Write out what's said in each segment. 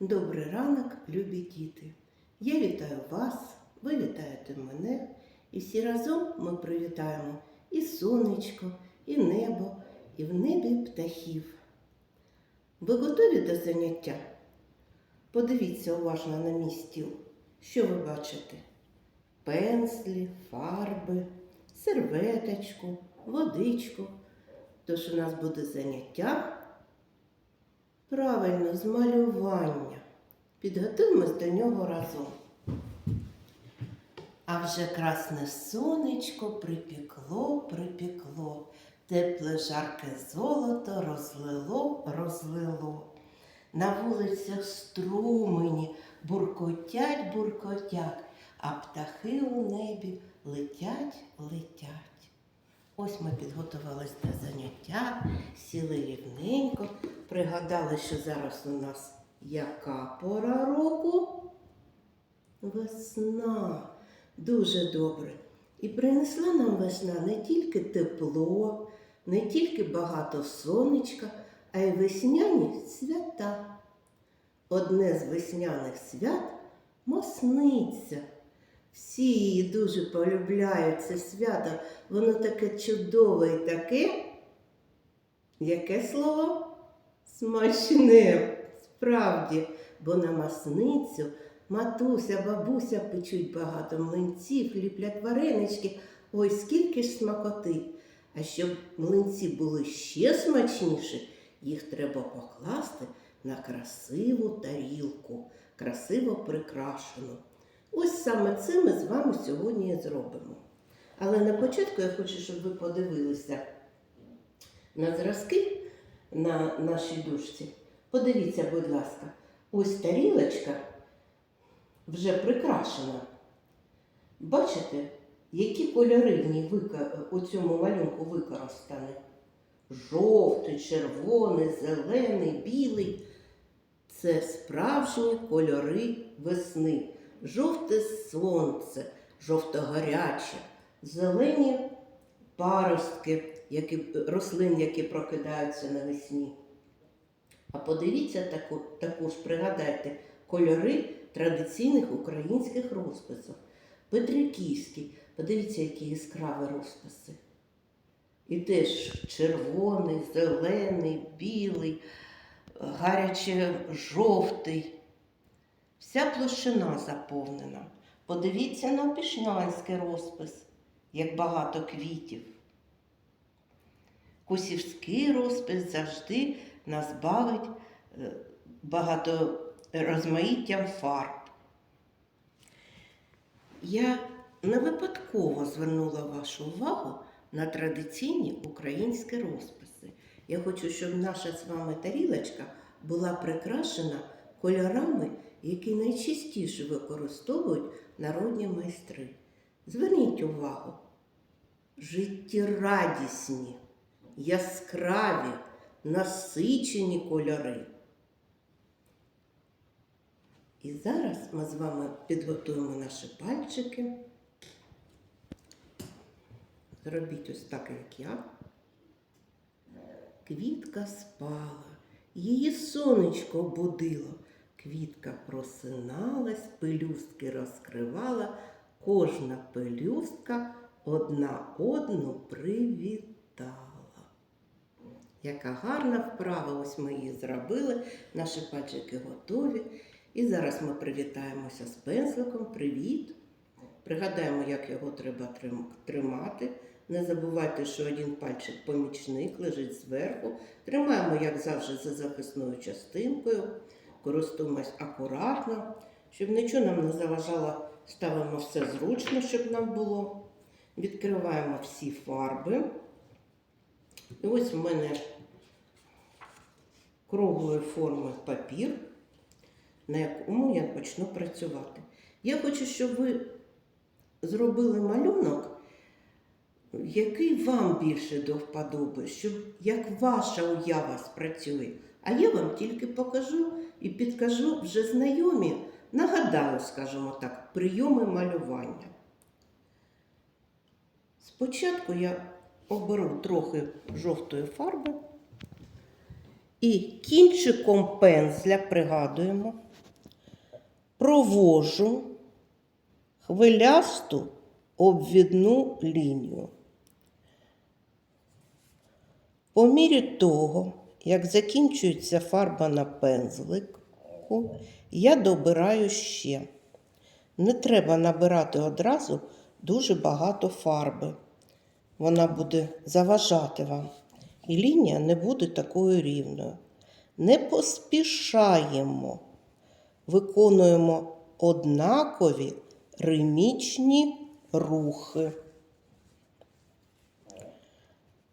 Добрий ранок, любі діти! Я вітаю вас, ви вітаєте мене, і всі разом ми привітаємо і сонечко, і небо, і в небі птахів. Ви готові до заняття? Подивіться уважно на мій стіл. Що ви бачите? Пензлі, фарби, серветочку, водичку. Тож у нас буде заняття Правильно, з малювання. Підготуємось до нього разом. А вже красне сонечко припікло, припікло, тепле жарке золото розлило, розлило. На вулицях струмені буркотять, буркотять, а птахи у небі летять, летять. Ось ми підготувались до заняття, сіли рівненько, пригадали, що зараз у нас яка пора року? Весна. Дуже добре. І принесла нам весна не тільки тепло, не тільки багато сонечка, а й весняні свята. Одне з весняних свят Мосниця. Всі її дуже полюбляють це свято. Воно таке чудове і таке. Яке слово? Смачне, справді, бо на масницю матуся, бабуся печуть багато млинців, ліплять варенички. Ой, скільки ж смакоти. А щоб млинці були ще смачніші, їх треба покласти на красиву тарілку, красиво прикрашену. Ось саме це ми з вами сьогодні і зробимо. Але на початку я хочу, щоб ви подивилися на зразки на нашій дужці. Подивіться, будь ласка, ось тарілочка вже прикрашена. Бачите, які кольори в ній вика... у цьому малюнку використані? Жовтий, червоний, зелений, білий. Це справжні кольори весни. Жовте сонце, жовто-гаряче, зелені паростки які, рослин, які прокидаються навесні. А подивіться таку, також, пригадайте, кольори традиційних українських розписів. Петриківський, подивіться, які яскраві розписи. І теж червоний, зелений, білий, гаряче жовтий. Вся площина заповнена. Подивіться на пішнянський розпис, як багато квітів. Косівський розпис завжди нас бавить е, багато розмаїттям фарб. Я не випадково звернула вашу увагу на традиційні українські розписи. Я хочу, щоб наша з вами тарілочка була прикрашена кольорами, які найчастіше використовують народні майстри. Зверніть увагу, життєрадісні, яскраві, насичені кольори. І зараз ми з вами підготуємо наші пальчики. Зробіть ось так, як я. Квітка спала, її сонечко будило. Квітка просиналась, пелюстки розкривала, кожна пелюстка одна одну привітала. Яка гарна вправа, ось ми її зробили, наші пальчики готові. І зараз ми привітаємося з пензликом. Привіт! Пригадаємо, як його треба тримати. Не забувайте, що один пальчик помічник лежить зверху. Тримаємо, як завжди, за захисною частинкою. Користуємось акуратно, щоб нічого нам не заважало, ставимо все зручно, щоб нам було. Відкриваємо всі фарби. І ось в мене круглої форми папір, на якому я почну працювати. Я хочу, щоб ви зробили малюнок, який вам більше до вподоби, щоб як ваша уява спрацює. А я вам тільки покажу і підкажу вже знайомі, нагадаю, скажімо так, прийоми малювання. Спочатку я оберу трохи жовтої фарби і кінчиком пензля пригадуємо, провожу хвилясту обвідну лінію. По мірі того, як закінчується фарба на пензлику, я добираю ще. Не треба набирати одразу дуже багато фарби. Вона буде заважати вам, і лінія не буде такою рівною. Не поспішаємо, виконуємо однакові римічні рухи.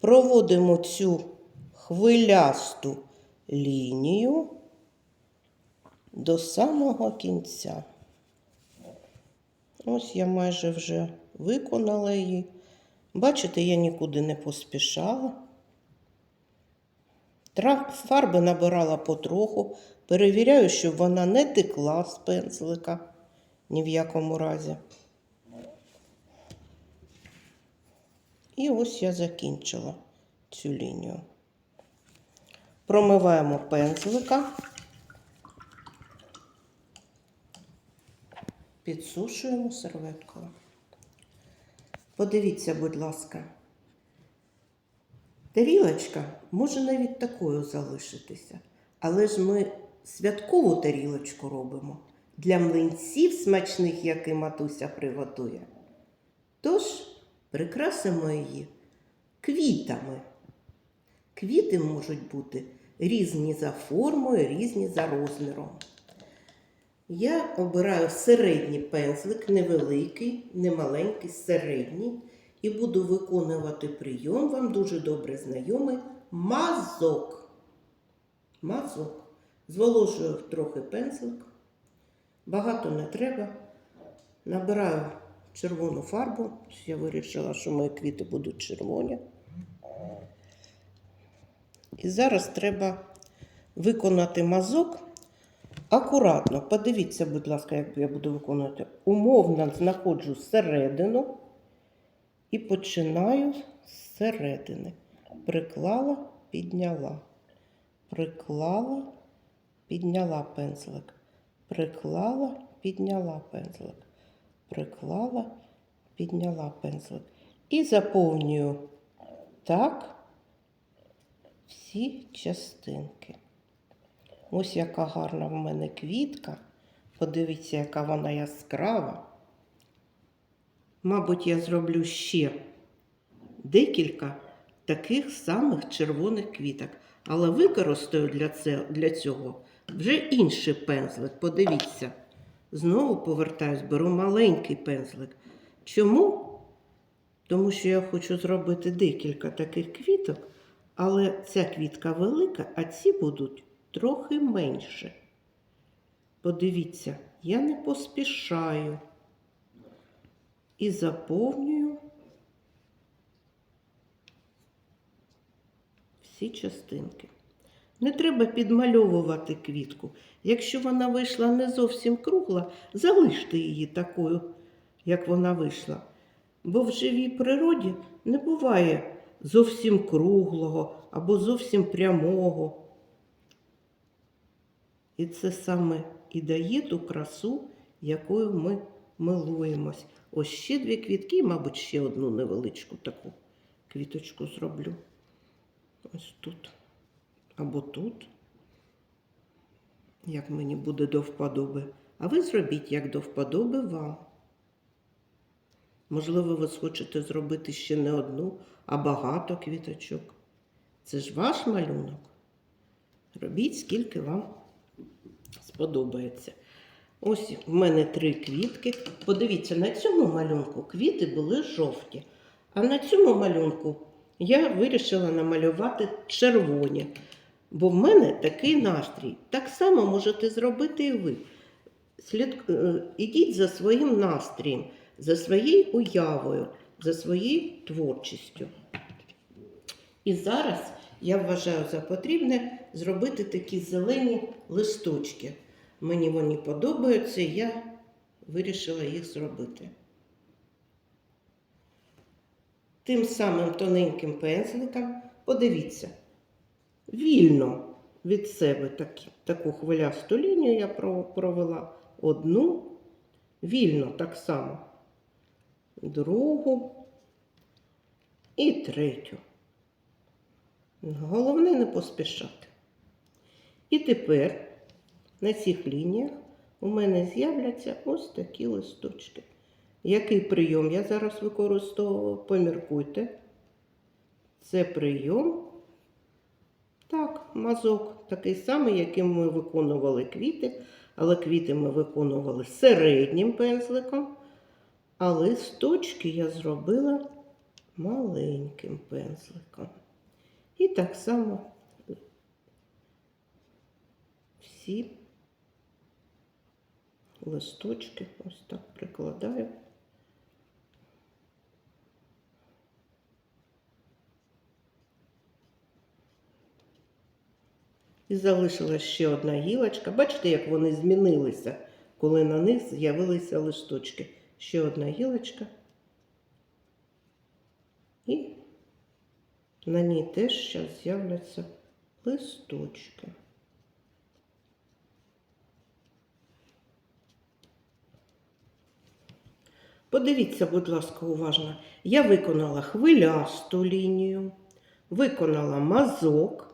Проводимо цю хвилясту лінію до самого кінця. Ось я майже вже виконала її. Бачите, я нікуди не поспішала. Фарби набирала потроху, перевіряю, щоб вона не текла з пензлика ні в якому разі. І ось я закінчила цю лінію. Промиваємо пензлика, підсушуємо серветкою. Подивіться, будь ласка. Тарілочка може навіть такою залишитися, але ж ми святкову тарілочку робимо для млинців смачних, які матуся приготує. Тож прикрасимо її квітами. Квіти можуть бути різні за формою, різні за розміром. Я обираю середній пензлик, невеликий, не маленький, середній, і буду виконувати прийом, вам дуже добре знайомий мазок. Мазок. Зволожую трохи пензлик. Багато не треба. Набираю червону фарбу. Я вирішила, що мої квіти будуть червоні. І зараз треба виконати мазок акуратно. Подивіться, будь ласка, як я буду виконувати. Умовно знаходжу середину і починаю з середини. Приклала, підняла. Приклала, підняла пензлик. Приклала, підняла пензлик. Приклала, підняла пензлик. І заповнюю так всі частинки. Ось яка гарна в мене квітка. Подивіться, яка вона яскрава. Мабуть, я зроблю ще декілька таких самих червоних квіток. Але використаю для, це, для цього вже інший пензлик. Подивіться. Знову повертаюсь, беру маленький пензлик. Чому? Тому що я хочу зробити декілька таких квіток, але ця квітка велика, а ці будуть трохи менше. Подивіться, я не поспішаю і заповнюю всі частинки. Не треба підмальовувати квітку. Якщо вона вийшла не зовсім кругла, залиште її такою, як вона вийшла. Бо в живій природі не буває зовсім круглого або зовсім прямого. І це саме і дає ту красу, якою ми милуємось. Ось ще дві квітки, мабуть, ще одну невеличку таку квіточку зроблю. Ось тут. Або тут, як мені буде до вподоби. А ви зробіть, як до вподоби вам. Можливо, ви схочете зробити ще не одну, а багато квіточок. Це ж ваш малюнок. Робіть, скільки вам сподобається. Ось в мене три квітки. Подивіться, на цьому малюнку квіти були жовті. А на цьому малюнку я вирішила намалювати червоні. Бо в мене такий настрій. Так само можете зробити і ви. Слід... е, Ідіть за своїм настроєм, за своєю уявою, за своєю творчістю. І зараз я вважаю за потрібне зробити такі зелені листочки. Мені вони подобаються, я вирішила їх зробити. Тим самим тоненьким пензликом, подивіться, вільно від себе такі, таку хвилясту лінію я провела. одну вільно так само, другу і третю. Головне не поспішати. І тепер на цих лініях у мене з'являться ось такі листочки. Який прийом я зараз використовую? Поміркуйте. Це прийом. Так, мазок такий самий, яким ми виконували квіти, але квіти ми виконували середнім пензликом, а листочки я зробила маленьким пензликом. І так само всі листочки ось так прикладаю. І залишилась ще одна гілочка. Бачите, як вони змінилися, коли на них з'явилися листочки. Ще одна гілочка. І на ній теж зараз з'являться листочки. Подивіться, будь ласка, уважно. Я виконала хвилясту лінію, виконала мазок.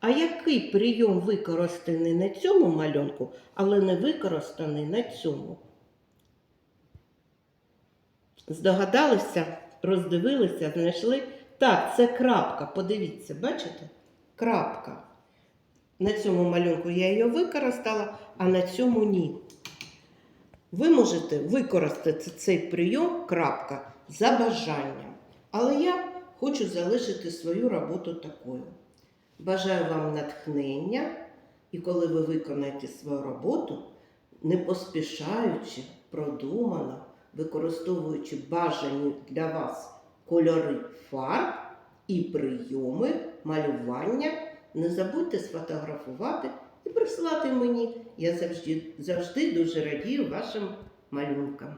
А який прийом використаний на цьому малюнку, але не використаний на цьому? Здогадалися, роздивилися, знайшли. Так, це крапка. Подивіться, бачите? Крапка. На цьому малюнку я її використала, а на цьому ні. Ви можете використати цей прийом крапка за бажанням. Але я хочу залишити свою роботу такою. Бажаю вам натхнення, і коли ви виконаєте свою роботу, не поспішаючи, продумано, використовуючи бажані для вас кольори фарб і прийоми малювання, не забудьте сфотографувати і прислати мені. Я завжди, завжди дуже радію вашим малюнкам.